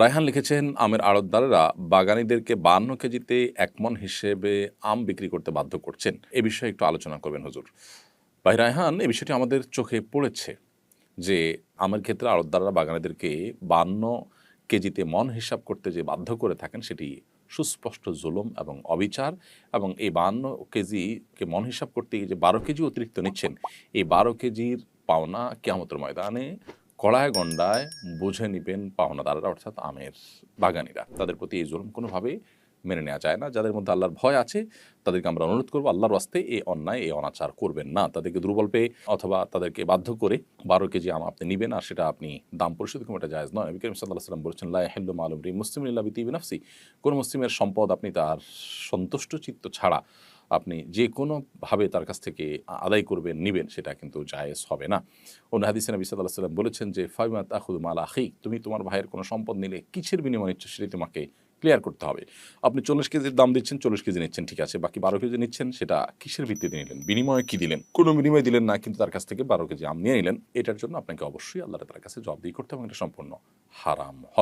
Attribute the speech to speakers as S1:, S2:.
S1: রায়হান লিখেছেন, আমের আড়তদারেরা বাগানীদেরকে বান্ন কেজিতে একমন হিসেবে আম বিক্রি করতে বাধ্য করছেন। এ বিষয়ে একটু আলোচনা করবেন হুজুর। ভাই রায়হান, এ বিষয়টি আমাদের চোখে পড়েছে যে আমের ক্ষেত্রে আড়তদাররা বাগানীদেরকে বান্ন কেজিতে মন হিসাব করতে যে বাধ্য করে থাকেন, সেটি সুস্পষ্ট জুলুম এবং অবিচার এবং এই বান্ন কেজিকে মন হিসাব করতে গিয়ে যে বারো কেজি অতিরিক্ত নিচ্ছেন, এই বারো কেজির পাওনা কেয়ামতের ময়দানে কড়ায় গন্ডায় বুঝে নিবেন পাওনাদাররা, অর্থাৎ আমের বাগানিরা। তাদের প্রতি এই জুলুম কোনোভাবেই মেনে নেওয়া যায় না। যাদের মধ্যে আল্লাহর ভয় আছে, তাদেরকে আমরা অনুরোধ করব, আল্লাহর রাস্তে এই অন্যায়, এই অনাচার করবেন না। তাদেরকে দুর্বল পেয়ে অথবা তাদেরকে বাধ্য করে বারো কেজি আম আপনি নেবেন, আর সেটা আপনি দাম পরিশোধ কোনো এটা জায়জ নয়। নবী করিম সাল্লাহ সাল্লাম বলেছেন লাই হেল্লু মালুম রি মুসলিম ইল্লা বিতি বিনাফসি কোনো মুসলিমের সম্পদ আপনি তার সন্তুষ্ট চিত্ত ছাড়া আপনি যে কোনোভাবে তার কাছ থেকে আদায় করবেন, নিবেন, সেটা কিন্তু জায়েজ হবে না। অন্য হাদিসে নবী সাল্লাহ সাল্লাম বলেছেন যে, ফাইমাত আহুদ মাল আখি তুমি তোমার ভাইয়ের কোনো সম্পদ নিলে কিসের বিনিময় নিচ্ছ সেটি তোমাকে ক্লিয়ার করতে হবে। আপনি চল্লিশ কেজির দাম দিচ্ছেন, চল্লিশ কেজি নিচ্ছেন, ঠিক আছে, বাকি বারো কেজি নিচ্ছেন, সেটা কিসের ভিত্তিতে নিলেন? বিনিময়ে কি দিলেন? কোনো বিনিময় দিলেন না, কিন্তু তার কাছ থেকে বারো কেজি আম নিয়ে নিলেন, এটার জন্য আপনাকে অবশ্যই আল্লাহ তার কাছে জবাবদিহি করতে হবে এটা সম্পূর্ণ হারাম হবে।